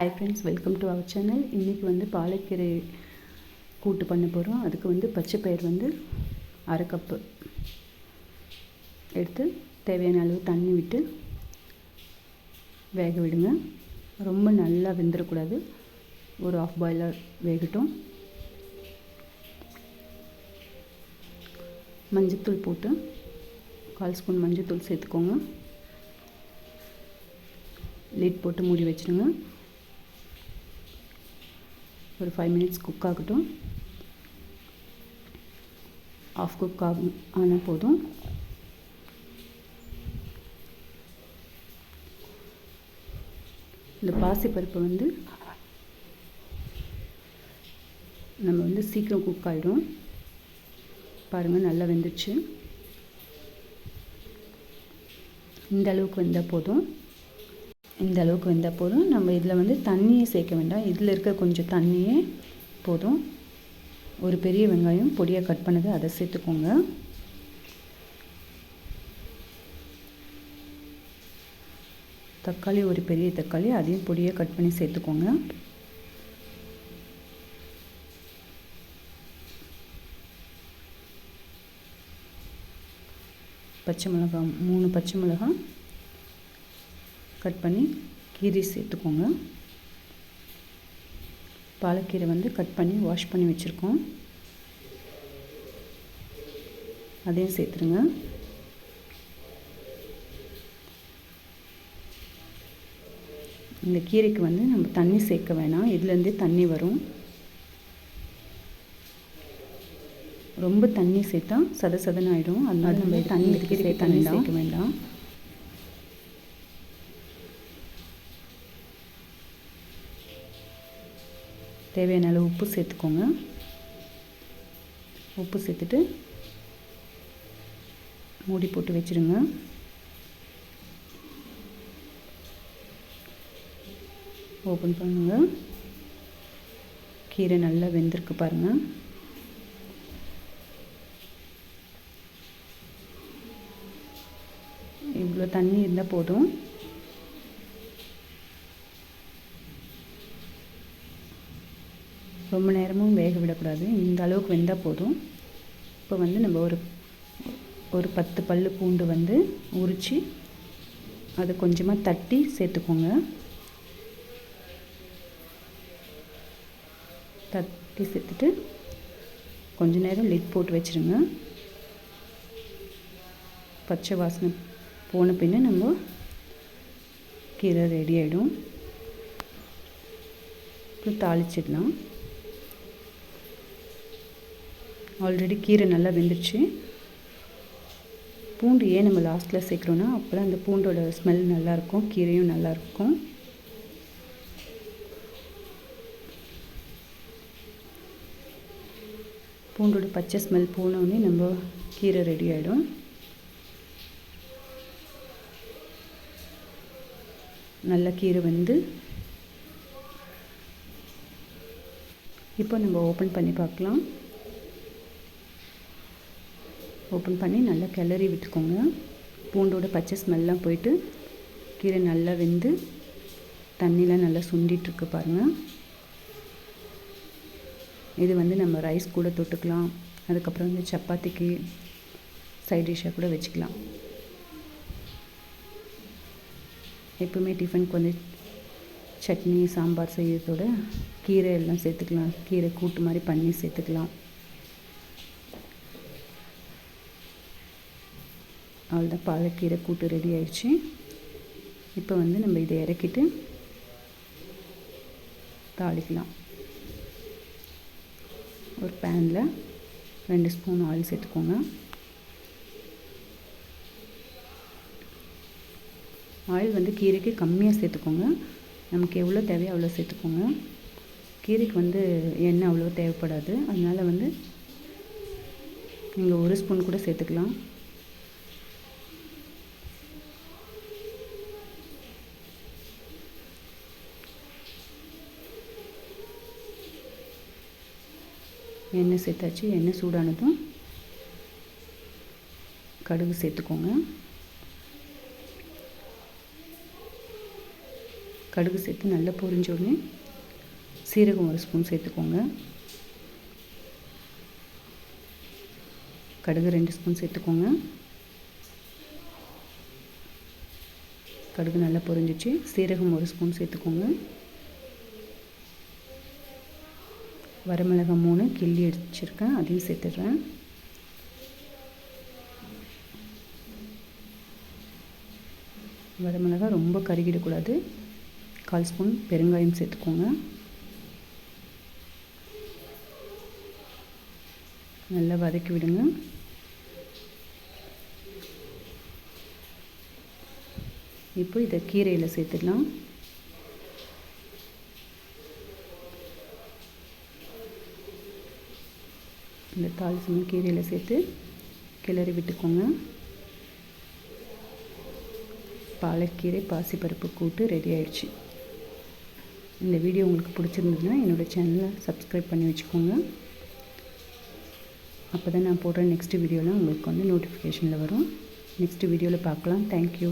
Hi friends welcome to our channel இன்றைக்கி வந்து பாலக்கீரை கூட்டு பண்ண போகிறோம் அதுக்கு வந்து பச்சை பயிர் வந்து அரை கப்பு எடுத்து தேவையான அளவு தண்ணி விட்டு வேக விடுங்க. ரொம்ப நல்லா வெந்துடக்கூடாது ஒரு ஆஃப் பாயிலர் வேகட்டும். மஞ்சத்தூள் போட்டு கால் ஸ்பூன் மஞ்சத்தூள் சேர்த்துக்கோங்க. லிட் போட்டு மூடி வச்சுருங்க ஒரு ஃபைவ் மினிட்ஸ் குக் ஆகட்டும். ஆஃப் குக் ஆகும் ஆனால் போதும். இந்த பாசிப்பருப்பு வந்து நம்ம வந்து சீக்கிரம் குக் ஆகிடும் பாருங்கள் நல்லா வெந்துச்சு இந்த அளவுக்கு வந்தால் போதும். இந்த அளவுக்கு வெந்தால் போதும். நம்ம இதில் வந்து தண்ணியை சேர்க்க வேண்டாம். இதில் இருக்க கொஞ்சம் தண்ணியே போதும். ஒரு பெரிய வெங்காயம் பொடியாக கட் பண்ணது அதை சேர்த்துக்கோங்க. தக்காளி ஒரு பெரிய தக்காளி அதையும் பொடியாக கட் பண்ணி சேர்த்துக்கோங்க. பச்சை மிளகாய் மூணு பச்சை மிளகாய். கட் பண்ணி கீரை சேர்த்துக்கோங்க. பாலக்கீரை வந்து கட் பண்ணி வாஷ் பண்ணி வச்சுருக்கோம். அதையும் சேர்த்துருங்க. இந்த கீரைக்கு வந்து நம்ம தண்ணி சேர்க்க வேணாம். இதுலேருந்தே தண்ணி வரும். ரொம்ப தண்ணி சேர்த்தா சத சதன்னு ஆகிடும் அதனால நம்ம தண்ணி சேர்க்க வேண்டாம். தேவையான அளவு உப்பு சேர்த்துக்கோங்க. உப்பு சேர்த்துட்டு மூடி போட்டு வச்சுருங்க. ஓப்பன் பண்ணுங்கள் கீரை நல்லா வெந்திருக்கு பாருங்கள் இவ்வளோ தண்ணி இருந்தால் போதும். ரொம்ப நேரமும் வேக விடக்கூடாது. இந்த அளவுக்கு வெந்தால் போதும். இப்போ வந்து நம்ம ஒரு ஒரு பத்து பல் பூண்டு வந்து உரித்து அதை கொஞ்சமாக தட்டி சேர்த்துக்கோங்க. தட்டி சேர்த்துட்டு கொஞ்ச நேரம் லிட் போட்டு வச்சுருங்க. பச்சை வாசனை போன பின்னே நம்ம கீரை ரெடி ஆகிடும் தாளிச்சிடலாம். ஆல்ரெடி கீரை நல்லா வெந்துருச்சு. பூண்டு ஏன் நம்ம லாஸ்ட்டில் சேர்க்குறோன்னா அப்போ அந்த பூண்டோட ஸ்மெல் நல்லாயிருக்கும் கீரையும் நல்லாயிருக்கும் பூண்டோட பச்சை ஸ்மெல் போனோடனே நம்ம கீரை ரெடி ஆகிடும் நல்ல கீரை வந்து இப்போ நம்ம ஓப்பன் பண்ணி பார்க்கலாம். ஓப்பன் பண்ணி நல்லா கிளறி விட்டுக்கோங்க. பூண்டோட பச்சை ஸ்மெல்லாம் போயிட்டு கீரை நல்லா வெந்து தண்ணிலாம் நல்லா சுண்டிகிட்ருக்கு பாருங்கள் இது வந்து நம்ம ரைஸ் கூட தொட்டுக்கலாம். அதுக்கப்புறம் வந்து சப்பாத்திக்கு சைட் டிஷ்ஷாக கூட வச்சுக்கலாம். எப்பவுமே டிஃபனுக்கு வந்து சட்னி சாம்பார் செய்யறதோட கீரை எல்லாம் சேர்த்துக்கலாம். கீரை கூட்டு மாதிரி பண்ணி சேர்த்துக்கலாம். அவ்வளோதான் பாலக்கீரை கூட்டு ரெடி ஆயிடுச்சு. இப்போ வந்து நம்ம இதை இறக்கிட்டு தாளிக்கலாம். ஒரு பேனில் ரெண்டு ஸ்பூன் ஆயில் சேர்த்துக்கோங்க. ஆயில் வந்து கீரைக்கு கம்மியாக சேர்த்துக்கோங்க. நமக்கு எவ்வளோ தேவையோ அவ்வளோ சேர்த்துக்கோங்க. கீரைக்கு வந்து எண்ணெய் அவ்வளோ தேவைப்படாது. அதனால் வந்து நீங்கள் ஒரு ஸ்பூன் கூட சேர்த்துக்கலாம். எண்ணெய் சேர்த்தாச்சு எண்ணெய் சூடானதும் கடுகு சேர்த்துக்கோங்க. கடுகு சேர்த்து நல்லா பொரிஞ்ச உடனே சீரகம் ஒரு ஸ்பூன் சேர்த்துக்கோங்க. கடுகு ரெண்டு ஸ்பூன் சேர்த்துக்கோங்க. கடுகு நல்லா பொரிஞ்சிச்சு சீரகம் ஒரு ஸ்பூன் சேர்த்துக்கோங்க. வரமிளகாய் மூணு கிள்ளி அடிச்சிருக்கேன் அதையும் சேர்த்துடுறேன். வரமிளகாய் ரொம்ப கருகிடக்கூடாது. கால் ஸ்பூன் பெருங்காயம் சேர்த்துக்கோங்க. நல்லா வதக்கி விடுங்க. இப்போ இதை கீரையில் சேர்த்துடலாம். இந்த தாளிசமும் கீரையில் சேர்த்து கிளறி விட்டுக்கோங்க. பாலக்கீரை பாசிப்பருப்பு கூட்டு ரெடி ஆயிடுச்சு. இந்த வீடியோ உங்களுக்கு பிடிச்சிருந்ததுன்னா என்னோடய சேனலை சப்ஸ்கிரைப் பண்ணி வச்சுக்கோங்க. அப்போ தான் நான் போடுற நெக்ஸ்ட் வீடியோலாம் உங்களுக்கு வந்து நோட்டிஃபிகேஷனில் வரும். நெக்ஸ்ட் வீடியோவில் பார்க்கலாம். தேங்க்யூ